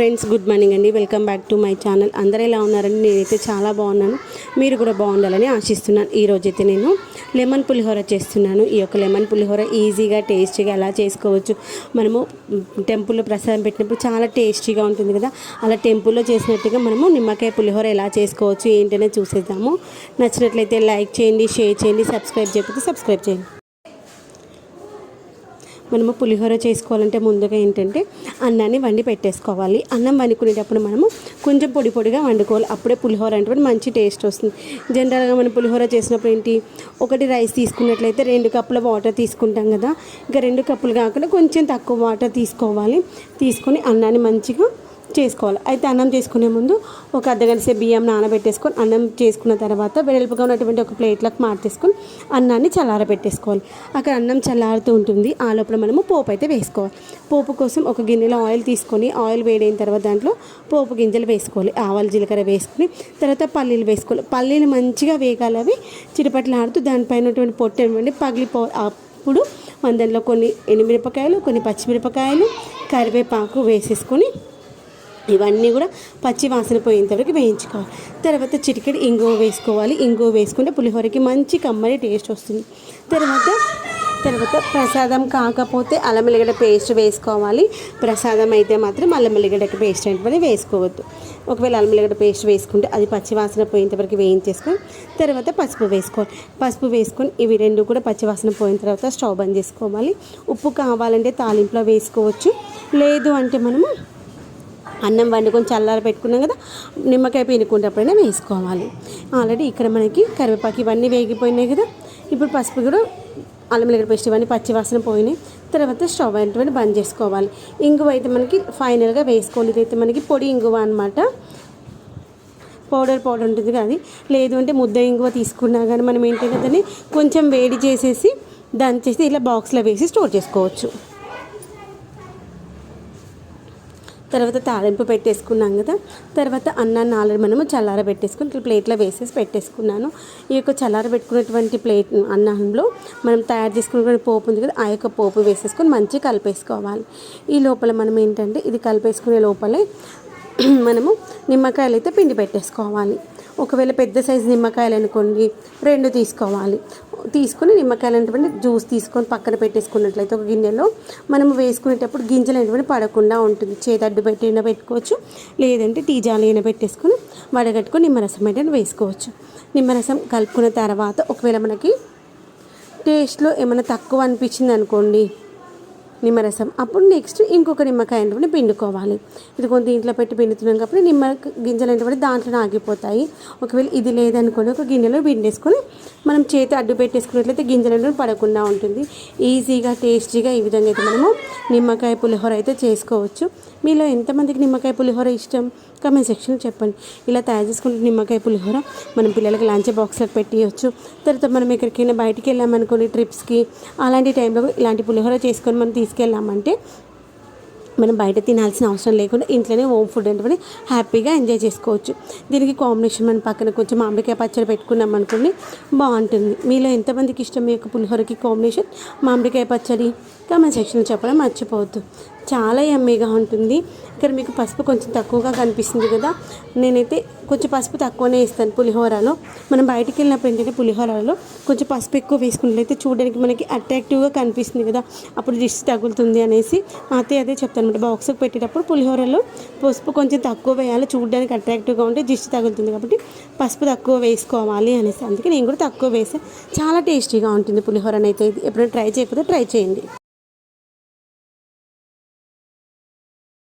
Friends good morning అండి. Welcome back to my channel. అందరూ ఎలా ఉన్నారండి? నేనైతే చాలా బాగున్నాను. మీరు కూడా బాగుండాలని ఆశిస్తున్నాను. ఈరోజైతే నేను లెమన్ పులిహోర చేస్తున్నాను. ఈ యొక్క లెమన్ పులిహోర ఈజీగా టేస్టీగా ఎలా చేసుకోవచ్చు? మనము టెంపుల్లో ప్రసాదం పెట్టినప్పుడు చాలా టేస్టీగా ఉంటుంది కదా? అలా టెంపుల్లో చేసినట్టుగా మనము నిమ్మకాయ పులిహోర ఎలా చేసుకోవచ్చు ఏంటనే చూసేద్దాము. నచ్చినట్లయితే లైక్ చేయండి షేర్ చేయండి సబ్స్క్రైబ్ చేయకపోతే సబ్స్క్రైబ్ చేయండి. మనము పులిహోర చేసుకోవాలంటే ముందుగా ఏంటంటే అన్నాన్ని వండి పెట్టేసుకోవాలి. అన్నం వండుకునేటప్పుడు మనము కొంచెం పొడి పొడిగా వండుకోవాలి. అప్పుడే పులిహోర అంటే మంచి టేస్ట్ వస్తుంది. జనరల్గా మనం పులిహోర చేసినప్పుడు ఏంటి? ఒకటి రైస్ తీసుకున్నట్లయితే రెండు కప్పుల వాటర్ తీసుకుంటాం కదా. ఇంకా రెండు కప్పులు కాకుండా కొంచెం తక్కువ వాటర్ తీసుకోవాలి. తీసుకొని అన్నాన్ని మంచిగా చేసుకోవాలి. అయితే అన్నం చేసుకునే ముందు ఒక అర్ధగంట సేపు బియ్యం నానబెట్టేసుకొని అన్నం చేసుకున్న తర్వాత వెడల్పుగా ఉన్నటువంటి ఒక ప్లేట్లకు మార్చేసుకొని అన్నాన్ని చల్లారబెట్టేసుకోవాలి. అక్కడ అన్నం చల్లారుతూ ఉంటుంది. ఆ లోపల మనము పోపు అయితే వేసుకోవాలి. పోపు కోసం ఒక గిన్నెలో ఆయిల్ తీసుకొని ఆయిల్ వేడైన తర్వాత దాంట్లో పోపు గింజలు వేసుకోవాలి. ఆవాలు జీలకర్ర వేసుకుని తర్వాత పల్లీలు వేసుకోవాలి. పల్లీలు మంచిగా వేగాలి అవి. చిటపట్లాడుతూ దానిపైన ఉన్నటువంటి పొట్టు ఏమంటే పగిలిపో అప్పుడు దాంట్లో కొన్ని ఎండుమిరపకాయలు కొన్ని పచ్చిమిరపకాయలు కరివేపాకు వేసేసుకొని ఇవన్నీ కూడా పచ్చి వాసన పోయేంతవరకు వేయించుకోవాలి. తర్వాత చిటికెడు ఇంగువ వేసుకోవాలి. ఇంగువ వేసుకుంటే పులిహోరకి మంచి కమ్మని టేస్ట్ వస్తుంది. తర్వాత తర్వాత ప్రసాదం కాకపోతే అల్లం ఎల్లిగడ్డ పేస్ట్ వేసుకోవాలి. ప్రసాదం అయితే మాత్రం అల్లం ఎల్లిగడ్డకి పేస్ట్ అంటే వేసుకోవద్దు. ఒకవేళ అల్లం ఎల్లిగడ్డ పేస్ట్ వేసుకుంటే అది పచ్చి వాసన వేయించేసుకొని తర్వాత పసుపు వేసుకోవాలి. పసుపు వేసుకొని ఇవి రెండు కూడా పచ్చి వాసన పోయిన తర్వాత స్టవ్ బంద్ చేసుకోవాలి. ఉప్పు కావాలంటే తాలింపులో వేసుకోవచ్చు. లేదు అంటే మనము అన్నం వండుకొని చల్లార పెట్టుకున్నాం కదా నిమ్మకాయ పిండుకునేటప్పుడైనా వేసుకోవాలి. ఆల్రెడీ ఇక్కడ మనకి కరివేపాకు ఇవన్నీ వేగిపోయినాయి కదా ఇప్పుడు పసుపు కూడా అల్లం ఎల్లిగడ్డ పేస్ట్ ఇవన్నీ పచ్చివాసన పోయినాయి. తర్వాత స్టవ్ అనేటువంటి బంద్ చేసుకోవాలి. ఇంగువ అయితే మనకి ఫైనల్గా వేసుకోవాలి. ఇదైతే మనకి పొడి ఇంగువ అనమాట పౌడర్ పౌడర్ ఉంటుంది కదా అది. లేదు అంటే ముద్ద ఇంగువ తీసుకున్నా కానీ మనం ఏంటంటే దాన్ని కొంచెం వేడి చేసేసి దంచేసి ఇలా బాక్స్లో వేసి స్టోర్ చేసుకోవచ్చు. తర్వాత తాలింపు పెట్టేసుకున్నాం కదా. తర్వాత అన్నాన్ని ఆల్రెడీ మనము చల్లార పెట్టేసుకుని ఇట్లా ప్లేట్లో వేసేసి పెట్టేసుకున్నాను. ఈ యొక్క చల్లార పెట్టుకున్నటువంటి ప్లేట్ అన్నంలో మనం తయారు చేసుకున్నటువంటి పోపు ఉంది కదా ఆ యొక్క పోపు వేసేసుకొని మంచిగా కలిపేసుకోవాలి. ఈ లోపల మనం ఏంటంటే ఇది కలిపేసుకునే లోపలే మనము నిమ్మకాయలు అయితే పిండి పెట్టేసుకోవాలి. ఒకవేళ పెద్ద సైజు నిమ్మకాయలు అనుకోండి రెండు తీసుకోవాలి. తీసుకొని నిమ్మకాయలు అనేటువంటి జ్యూస్ తీసుకొని పక్కన పెట్టేసుకున్నట్లయితే ఒక గిన్నెలో మనం వేసుకునేటప్పుడు గింజలు అనేటువంటి పడకుండా ఉంటుంది. చేతి అడ్డు పెట్టి అయినా పెట్టుకోవచ్చు లేదంటే టీ జాలి అయినా పెట్టేసుకొని వడగట్టుకొని నిమ్మరసం అయితే వేసుకోవచ్చు. నిమ్మరసం కలుపుకున్న తర్వాత ఒకవేళ మనకి టేస్ట్లో ఏమైనా తక్కువ అనిపించింది అనుకోండి నిమ్మరసం. అప్పుడు నెక్స్ట్ ఇంకొక నిమ్మకాయ ఏంటంటే పిండుకోవాలి. ఇది కొంత దీంట్లో పెట్టి పిండుతున్నాం కాబట్టి నిమ్మ గింజలు ఏంటంటే దాంట్లో ఆగిపోతాయి. ఒకవేళ ఇది లేదనుకోండి ఒక గిన్నెలో పిండేసుకొని మనం చేతి అడ్డు పెట్టేసుకున్నట్లయితే గింజలు ఏంటంటే పడకుండా ఉంటుంది. ఈజీగా టేస్టీగా ఈ విధంగా అయితే మనము నిమ్మకాయ పులిహోర అయితే చేసుకోవచ్చు. మీలో ఎంతమందికి నిమ్మకాయ పులిహోర ఇష్టం? కమెంట్ సెక్షన్ చెప్పండి. ఇలా తయారు చేసుకుంటే నిమ్మకాయ పులిహోర మనం పిల్లలకి లంచ్ బాక్స్లో పెట్టియచ్చు. తర్వాత మనం ఎక్కడికైనా బయటికి వెళ్ళామనుకోని ట్రిప్స్కి అలాంటి టైంలో ఇలాంటి పులిహోర చేసుకొని మనం తీసుకెళ్ళామంటే మనం బయట తినాల్సిన అవసరం లేకుండా ఇంట్లోనే హోమ్ ఫుడ్ అంటే హ్యాపీగా ఎంజాయ్ చేసుకోవచ్చు. దీనికి కాంబినేషన్ మన పక్కన కొంచెం మామిడికాయ పచ్చడి పెట్టుకున్నాం అనుకోండి బాగుంటుంది. మీలో ఎంతమందికి ఇష్టం మీ యొక్క పులిహోరకి కాంబినేషన్? మామిడికాయ పచ్చడి కామెంట్ సెక్షన్లో చెప్పడం మర్చిపోవద్దు. చాలా ఎమ్మీగా ఉంటుంది. ఇక్కడ మీకు పసుపు కొంచెం తక్కువగా కనిపిస్తుంది కదా. నేనైతే కొంచెం పసుపు తక్కువనే ఇస్తాను పులిహోరలో. మనం బయటికి వెళ్ళినప్పుడు ఏంటంటే పులిహోరలో కొంచెం పసుపు ఎక్కువ వేసుకున్నట్లయితే చూడడానికి మనకి అట్రాక్టివ్గా కనిపిస్తుంది కదా. అప్పుడు దిష్టి తగులుతుంది అనేసి అదే అదే చెప్తాను అనమాట బాక్స్కి పెట్టేటప్పుడు పులిహోరలో పసుపు కొంచెం తక్కువ వేయాలి. చూడడానికి అట్రాక్టివ్గా ఉంటే దిష్టి తగులుతుంది కాబట్టి పసుపు తక్కువ వేసుకోవాలి అనేసి. అందుకే నేను కూడా తక్కువ వేసాను చాలా టేస్టీగా ఉంటుంది పులిహోరనైతే. ఎప్పుడైనా ట్రై చేయకపోతే ట్రై చేయండి.